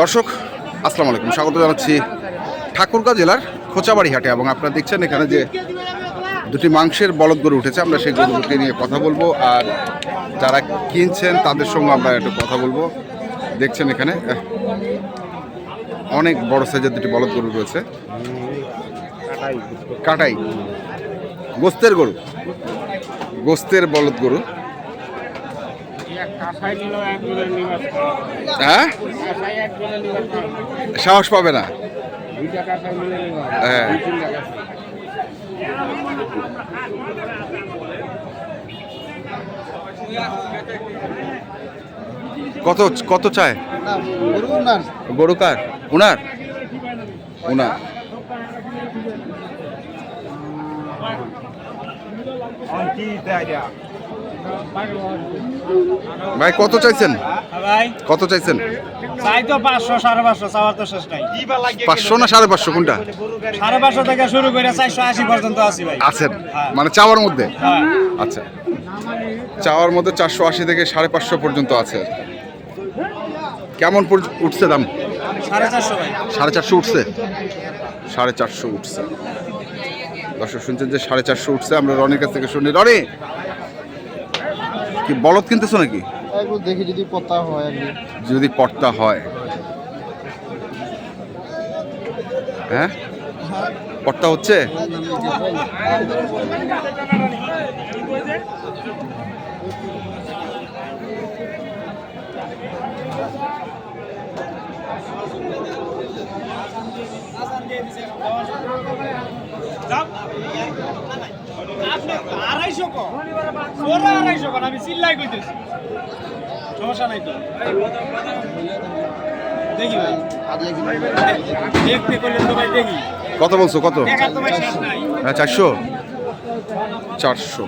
দর্শক, আসসালামু আলাইকুম। স্বাগত জানাচ্ছি ঠাকুরগাঁও জেলার খোঁচাবাড়ি হাটে এবং আপনারা দেখছেন এখানে যে দুটি মাংসের বলদ গরু উঠেছে, আমরা সেই গরুগুলোকে নিয়ে কথা বলব। আর যারা কিনছেন, তাদের সঙ্গে আমরা একটু কথা বলব। দেখছেন এখানে অনেক বড় সাইজের দুটি বলদ গরু রয়েছে। কাটাই। গোস্তের গরু। গোস্তের বলদ গরু। হ্যাঁ? সাহস পাবে না? হ্যাঁ। কত কত চায়? গরু কার? উনার? উনার। ভাই কত চাইছেন? কত চাইছেন? পাঁচশো না সাড়ে পাঁচশো কোনটা? সাড়ে পাঁচশো থেকে শুরু করে চারশো আশি পর্যন্ত আছি ভাই। আছেন? হ্যাঁ। মানে চাওয়ার মধ্যে? হ্যাঁ। আচ্ছা। চাওয়ার মধ্যে চারশো আশি থেকে সাড়ে পাঁচশো পর্যন্ত আছে। কেমন উঠছে দাম? সাড়ে চারশো উঠছে? সাড়ে চারশো উঠছে। দর্শক শুনছেন যে সাড়ে চারশো উঠছে আমরা রনির কাছ থেকে শুনি। রনি কি বলদ কিনতেছো নাকি? একবার দেখি যদি পতা হয় আর যদি পর্তা হয়। হ্যাঁ? পর্তা হচ্ছে? আড়াইশো আড়াইশো আমি চিল্লাই কইতেছি। সমস্যা নাই তো। দেখি ভাই। দেখতে করলে তো ভাই দেখি। কত বলছো কত? হ্যাঁ চারশো? চারশো।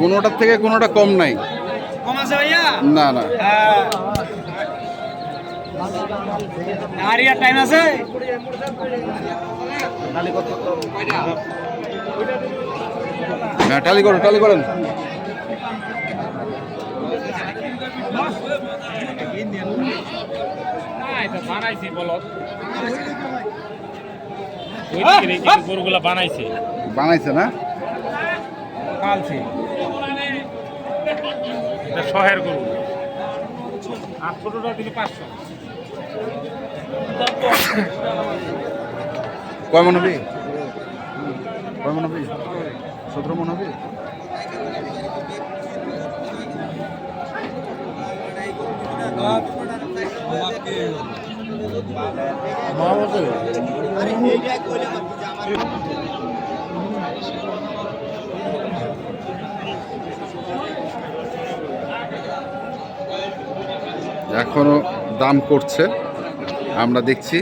কোনোটার থেকে কোনোটা কম নাই। কম আছে ভাইয়া না না। হ্যাঁ। আর ইয়ার টাইম আছে? হ্যাঁ টালি করুন। টালি করেন বানাইছি বলত গরুগুলা বানাইছে। বানাইছে না? পালছে। এটা শহের গরু। আর ছোটটা দিলে পাঁচশো। কয় মন হবে কয় মন হবে সতেরো মন হবে এখনও দাম করছে। আমরা দেখছি।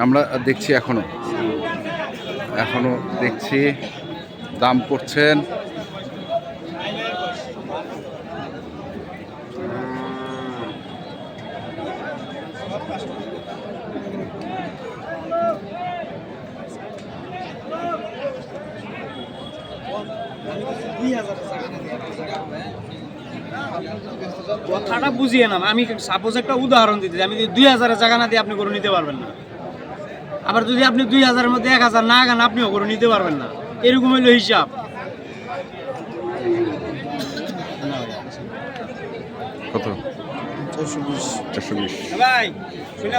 আমরা দেখছি এখনও। এখনও দেখছি। দাম করছেন। কথাটা বুঝিয়ে না আমি সাপোজ একটা উদাহরণ দিতে আমি দুই হাজারের জায়গা না দিয়ে আপনি গরু নিতে পারবেন না। আবার যদি আপনি দুই হাজারের মধ্যে এক হাজার না গান আপনিও গরু নিতে পারবেন না। এরকম হইল হিসাব। কত? চারশো বিশ। চারশো বিশ। ভাই শুনে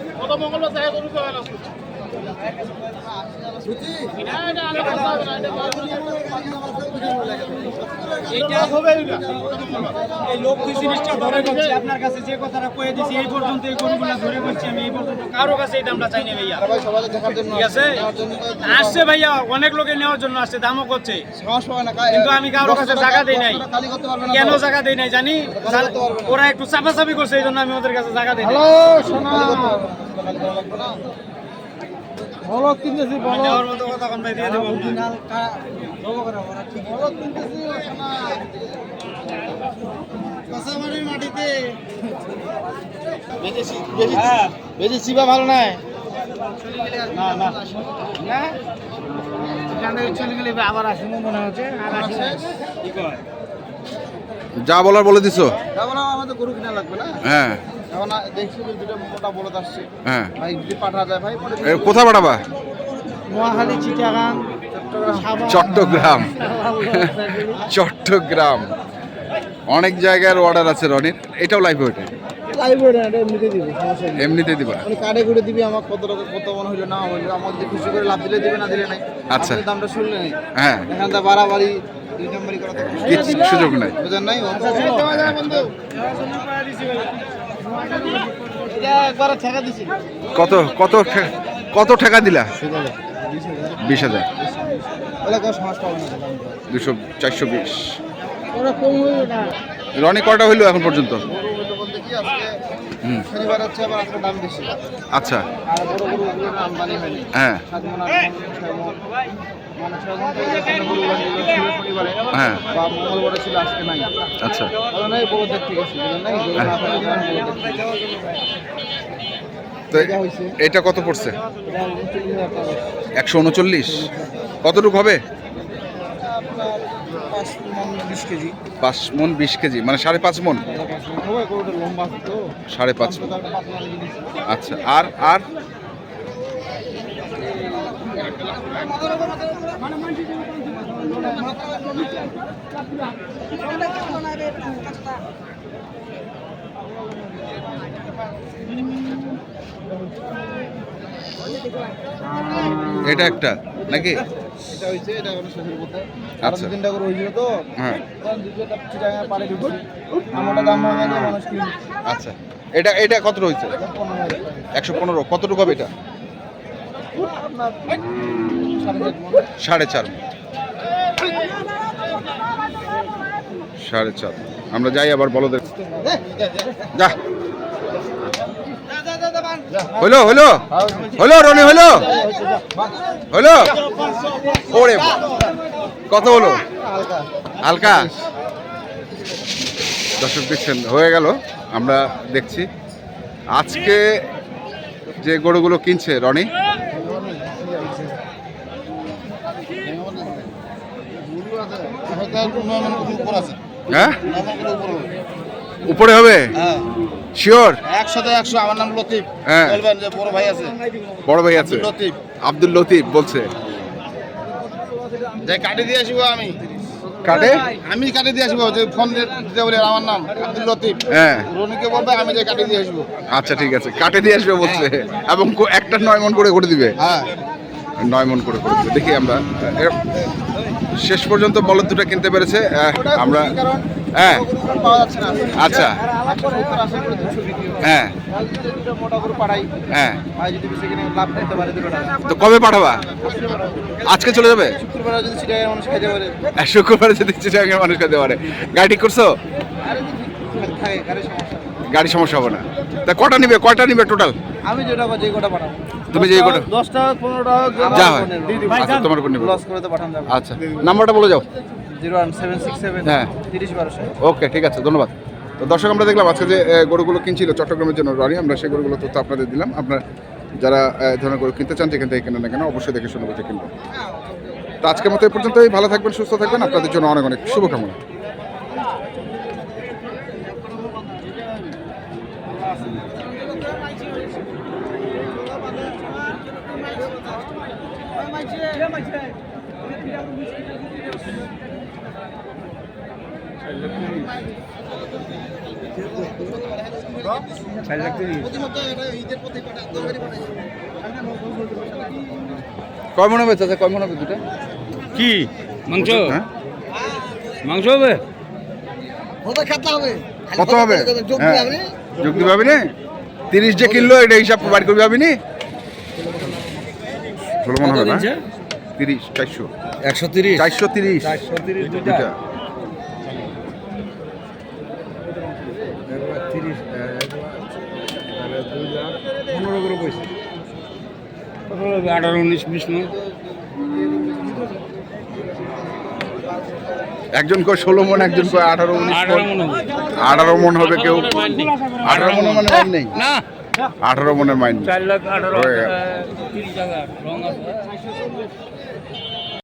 আপনার কাছে যে কথাটা কয়ে দিছি এই পর্যন্ত এই গরুগুলা ধরে বলছি আমি এই পর্যন্ত কারও কাছে এই দামটা চাই না ভাইয়া ঠিক আছে আসছে ভাইয়া অনেক লোকে নেওয়ার জন্য আসছে দামও করছে কিন্তু আমি কারোর কাছে জায়গা দেই নাই। কেন? জায়গা দেই নাই জানি। ওরা একটু চাপাচাপি করছে এই জন্য আমি ওদের কাছে জায়গা দেই না। কিনতেছি মাটিতে। বেজেছি হ্যাঁ। বা ভালো নাই। না না। মনে যা বলার বলে দিছো। যেমন আমাদের গরু কিনা লাগবে না। হ্যাঁ। এখন দেখছি দুটো মোটা বলে আসছে। হ্যাঁ। ভাই যদি পাঠা যায় ভাই পাঠাবা? নোয়াখালী চিটাগাং চট্টগ্রাম। চট্টগ্রাম। অনেক জায়গার অর্ডার আছে রনির। এটাও লাইভ ওইটা লাইভ এমনিতে দিব এমনিতে দিবা? মানে কার্ডে করে দিবি আমার কত টাকা কত মনে হইল না হইল আমার যে খুশি করে লাভ দিলে দিবে না দিলে নাই। আচ্ছা। দামটা শুনলে নাই? হ্যাঁ। এখান থেকে বাড়াবাড়ি দুই নম্বরই করা সুযোগ নাই। বুঝেন নাই? কত কত কত টাকা দিলা? বিশ হাজার। দুশো চারশো বিশ। রনি কটা হইল এখন পর্যন্ত? আজকে শনিবার হচ্ছে আবার আজকে দাম বেশি আচ্ছা আর বড় বড় ওগুলোর আমদানি হয়নি হ্যাঁ সাত মন আট মন ছয় মন মানে ছয় মন তো এখানে গরু বানিয়ে ছিল শনিবারে হ্যাঁ বা মঙ্গলবারে ছিল আজকে নাই আচ্ছা কারণ এই বড় দেখতে গেছি নাই গরু না থাকার কারণে বড় দেখতে গেছি। তো এটা কত পড়ছে একশো উনচল্লিশ কতটুকু হবে আপনার পাঁচ মন বিশ কেজি। পাঁচ মন বিশ কেজি মানে সাড়ে পাঁচ মন? সাড়ে পাঁচ মন। আচ্ছা আর আর? এটা একটা নাকি? এটা এটা হলো আচ্ছা। তিনটা করে হয়েছিল তো। হ্যাঁ। আমারটা দাম মানুষ কিনে আচ্ছা। এটা এটা কত রয়েছে একশো পনেরো। কতটুকু হবে এটা? সাড়ে চার সাড়ে চার। সাড়ে চার। আমরা যাই আবার বলদের যা। হইল হইল হইল রনি হইল হইল ওরে। কত হলো? হালকা। দর্শক দেখছেন, হয়ে গেল। আমরা দেখছি। আজকে যে গরুগুলো কিনছে, রনি? হ্যাঁ? উপরে হবে? হ্যাঁ। শিওর একশোতে একশো আমার নাম লতিফ। হ্যাঁ। বলবেন যে বড় ভাই আছে। বড় ভাই আছে। লতিফ। আব্দুল লতিফ বলছে। যে কাটি দিয়ে আসব আমি। কাটে? আমি কাটি দিয়ে আসব যে ফোন দিতে বলে আমার নাম আব্দুল লতিফ। হ্যাঁ। রনিকে বলবে আমি যে কাটি দিয়ে আসব। আচ্ছা ঠিক আছে। কাটে দিয়ে আসবে বলছে। এবং একটা নয় মন করে করে দিবে। হ্যাঁ। নয় মন করে করে দেখি আমরা। শেষ পর্যন্ত বলদ দুটো কিনতে পেরেছে। আমরা হ্যাঁ। আচ্ছা। হয়। হ্যাঁ। হ্যাঁ তো কবে পাঠাবা? আজকে চলে যাবে? পারে শুক্রবারে যদি চিটাগাঙের মানুষ খেতে পারে। গাড়ি ঠিক করছ? গাড়ি সমস্যা হবে না। তা কটা নিবে? কয়টা নিবে টোটাল আমি যেটা যে কটা পাঠাবো। তুমি যেই কটা- দশটা পনেরোটা যা হয়। আচ্ছা তোমার উপর নিবে লস করে। তো পাঠান যাবে। আচ্ছা নাম্বারটা বলে যাও। Zero one seven six seven হ্যাঁ। তিরিশ বারোশো ওকে ঠিক আছে ধন্যবাদ। তো দর্শক আমরা দেখলাম আজকে যে গরুগুলো কিনছিল চট্টগ্রামের জন্য রানি আমরা সেই গরুগুলো তথ্য আপনাদের দিলাম। আপনার যারা ধরনের গরু কিনতে চান যেখান থেকে কেনেন না কেন অবশ্যই দেখে শুনে বুঝে কিনবেন। তো আজকের মতো এই পর্যন্তই। ভালো থাকবেন সুস্থ থাকবেন। আপনাদের জন্য অনেক অনেক শুভকামনা। চার লাখ তিরিশ কয় মনে হবে চাচা কয় মনে হবে দুটা? কি? মাংস? হ্যাঁ? মাংস হবে? কত হবে? হ্যাঁ। যোগ দিবে আপনি? তিরিশ যে কিনলো এটা হিসাব বাড়ি করবে আপনি? ষোলো মন হবে না? তিরিশ চারশো। একশো তিরিশ? চারশো তিরিশ। চারশো তিরিশ দুটা দুটা তিরিশ পনেরো করে পয়সা আঠারো উনিশ বিশ নয় একজন কয় ষোলো মন একজন কয় আঠারো উনিশ আঠারো মন হবে আঠারো মন হবে কেউ? আঠারো মনের মানে মাইন নেই? আঠারো মনের মাইন চার লাখ আঠারো